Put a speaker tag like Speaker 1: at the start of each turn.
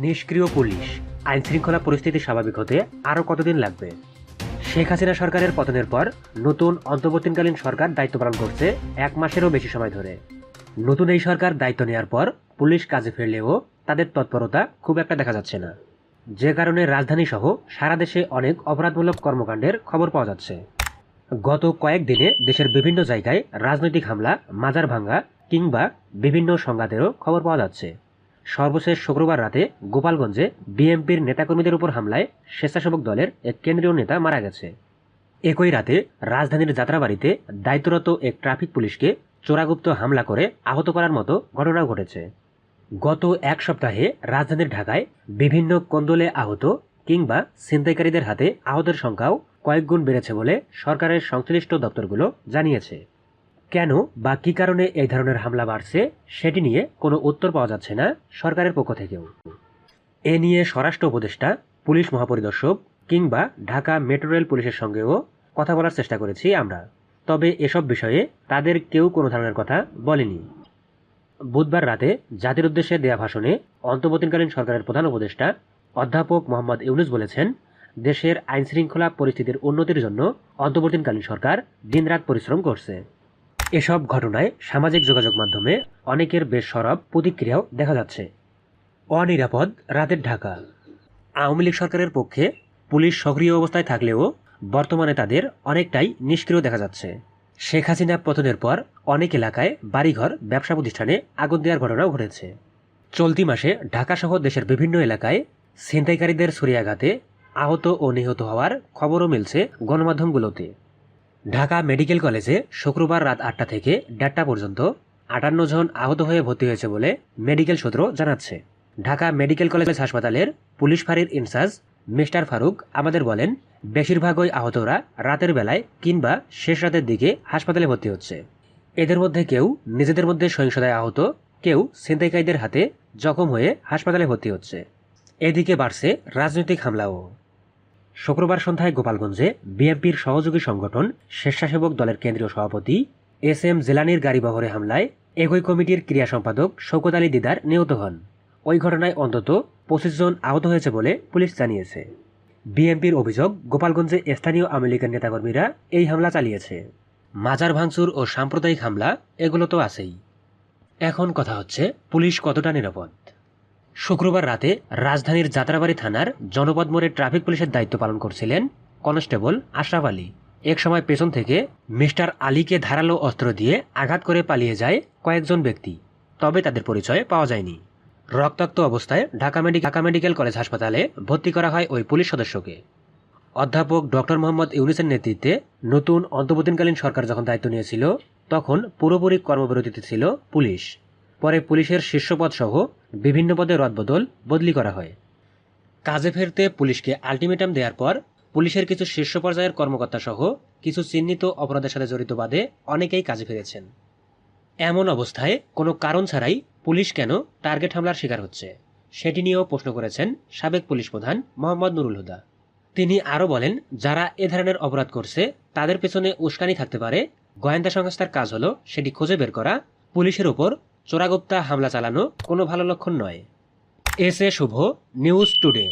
Speaker 1: নিষ্ক্রিয় পুলিশ। আইন শৃঙ্খলা পরিস্থিতি স্বাভাবিক হতে আরও কতদিন লাগবে? শেখ হাসিনা সরকারের পতনের পর নতুন অন্তর্বর্তীকালীন সরকার দায়িত্ব পালন করছে এক মাসেরও বেশি সময় ধরে। নতুন এই সরকার দায়িত্ব নেওয়ার পর পুলিশ কাজে ফিরলেও তাদের তৎপরতা খুব একটা দেখা যাচ্ছে না। যে কারণে রাজধানী সহ সারা দেশে অনেক অপরাধমূলক কর্মকাণ্ডের খবর পাওয়া যাচ্ছে। গত কয়েকদিনে দেশের বিভিন্ন জায়গায় রাজনৈতিক হামলা, মাজার ভাঙ্গা কিংবা বিভিন্ন সংঘাতেরও খবর পাওয়া যাচ্ছে। সর্বশেষ শুক্রবার রাতে গোপালগঞ্জে বিএনপির নেতাকর্মীদের উপর হামলায় স্বেচ্ছাসেবক দলের এক কেন্দ্রীয় নেতা মারা গেছে। একই রাতে রাজধানীর যাত্রাবাড়িতে দায়িত্বরত এক ট্রাফিক পুলিশকে চোরাগুপ্ত হামলা করে আহত করার মতো ঘটনাও ঘটেছে। গত এক সপ্তাহে রাজধানীর ঢাকায় বিভিন্ন কোন্দলে আহত কিংবা ছিনতাইকারীদের হাতে আহতের সংখ্যাও কয়েকগুণ বেড়েছে বলে সরকারের সংশ্লিষ্ট দপ্তরগুলো জানিয়েছে। কেন বা কী কারণে এই ধরনের হামলা বাড়ছে সেটি নিয়ে কোনো উত্তর পাওয়া যাচ্ছে না সরকারের পক্ষ থেকেও। এ নিয়ে স্বরাষ্ট্র উপদেষ্টা, পুলিশ মহাপরিদর্শক কিংবা ঢাকা মেট্রো রেল পুলিশের সঙ্গেও কথা বলার চেষ্টা করেছি আমরা। তবে এসব বিষয়ে তাদের কেউ কোনো ধরনের কথা বলেনি। বুধবার রাতে জাতির উদ্দেশ্যে দেয়া ভাষণে অন্তর্বর্তীকালীন সরকারের প্রধান উপদেষ্টা অধ্যাপক মোহাম্মদ ইউনুস বলেছেন, দেশের আইনশৃঙ্খলা পরিস্থিতির উন্নতির জন্য অন্তর্বর্তীকালীন সরকার দিনরাত পরিশ্রম করছে। এসব ঘটনায় সামাজিক যোগাযোগ মাধ্যমে অনেকের বেশ সরব প্রতিক্রিয়াও দেখা যাচ্ছে। অনিরাপদ, রাতের ঢাকা। আওয়ামী লীগ সরকারের পক্ষে পুলিশ সক্রিয় অবস্থায় থাকলেও বর্তমানে তাদের অনেকটাই নিষ্ক্রিয় দেখা যাচ্ছে। শেখ হাসিনা পতনের পর অনেক এলাকায় বাড়িঘর, ব্যবসা প্রতিষ্ঠানে আগুন দেওয়ার ঘটনাও ঘটেছে। চলতি মাসে ঢাকাসহ দেশের বিভিন্ন এলাকায় ছিনতাইকারীদের ছুরিয়াঘাতে আহত ও নিহত হওয়ার খবরও মিলছে গণমাধ্যমগুলোতে। ঢাকা মেডিকেল কলেজে শুক্রবার রাত আটটা থেকে দেড়টা পর্যন্ত আটান্ন জন আহত হয়ে ভর্তি হয়েছে বলে মেডিকেল সূত্র জানাচ্ছে। ঢাকা মেডিকেল কলেজ হাসপাতালের পুলিশ ফাঁড়ির ইনচার্জ মিস্টার ফারুক আমাদের বলেন, বেশিরভাগই আহতরা রাতের বেলায় কিংবা শেষ রাতের দিকে হাসপাতালে ভর্তি হচ্ছে। এদের মধ্যে কেউ নিজেদের মধ্যে সহিংসতায় আহত, কেউ ছিনতাইকারীদের হাতে জখম হয়ে হাসপাতালে ভর্তি হচ্ছে। এদিকে বাড়ছে রাজনৈতিক হামলাও। শুক্রবার সন্ধ্যায় গোপালগঞ্জে বিএনপির সহযোগী সংগঠন স্বেচ্ছাসেবক দলের কেন্দ্রীয় সভাপতি এস এম জেলানির গাড়িবহরে হামলায় একই কমিটির ক্রিয়া সম্পাদক শৌকত আলী দিদার নিহত হন। ওই ঘটনায় অন্তত পঁচিশ জন আহত হয়েছে বলে পুলিশ জানিয়েছে। বিএনপির অভিযোগ, গোপালগঞ্জে স্থানীয় আওয়ামী লীগের নেতাকর্মীরা এই হামলা চালিয়েছে। মাজার ভাঙচুর ও সাম্প্রদায়িক হামলা, এগুলো তো আছেই। এখন কথা হচ্ছে পুলিশ কতটা নিরাপদ। শুক্রবার রাতে রাজধানীর যাত্রাবাড়ি থানার জনপদ মোড়ে ট্রাফিক পুলিশের দায়িত্ব পালন করছিলেন কনস্টেবল আশরাফ আলী। এক সময় পেছন থেকে মিস্টার আলীকে ধারালো অস্ত্র দিয়ে আঘাত করে পালিয়ে যায় কয়েকজন ব্যক্তি, তবে তাদের পরিচয় পাওয়া যায়নি। রক্তাক্ত অবস্থায় ঢাকা মেডি ঢাকা মেডিকেল কলেজ হাসপাতালে ভর্তি করা হয় ওই পুলিশ সদস্যকে। অধ্যাপক ডক্টর মোহাম্মদ ইউনিসের নেতৃত্বে নতুন অন্তর্বর্তীকালীন সরকার যখন দায়িত্ব নিয়েছিল, তখন পুরোপুরি কর্মবিরতিতে ছিল পুলিশ। পরে পুলিশের শীর্ষপদ সহ বিভিন্ন পদে রদবদল বদলি করা হয়। কাজে ফেরতে পুলিশকে আলটিমেটাম দেওয়ার পর পুলিশের কিছু শীর্ষ পর্যায়ের কর্মকর্তা সহ কিছু চিহ্নিত অপরাধের সাথে জড়িত বাদে অনেকেই কাজে ফিরেছেন। এমন অবস্থায় কোনো কারণ ছাড়াই পুলিশ কেন টার্গেট হামলার শিকার হচ্ছে, সেটি নিয়েও প্রশ্ন করেছেন সাবেক পুলিশ প্রধান মোহাম্মদ নুরুল হুদা। তিনি আরও বলেন, যারা এ ধরনের অপরাধ করছে, তাদের পেছনে উস্কানি থাকতে পারে, গোয়েন্দা সংস্থার কাজ হলো সেটি খুঁজে বের করা, পুলিশের উপর চোরাগুপ্তা হামলা চালানো কোনো ভালো লক্ষণ নয়। S A Shubho news today.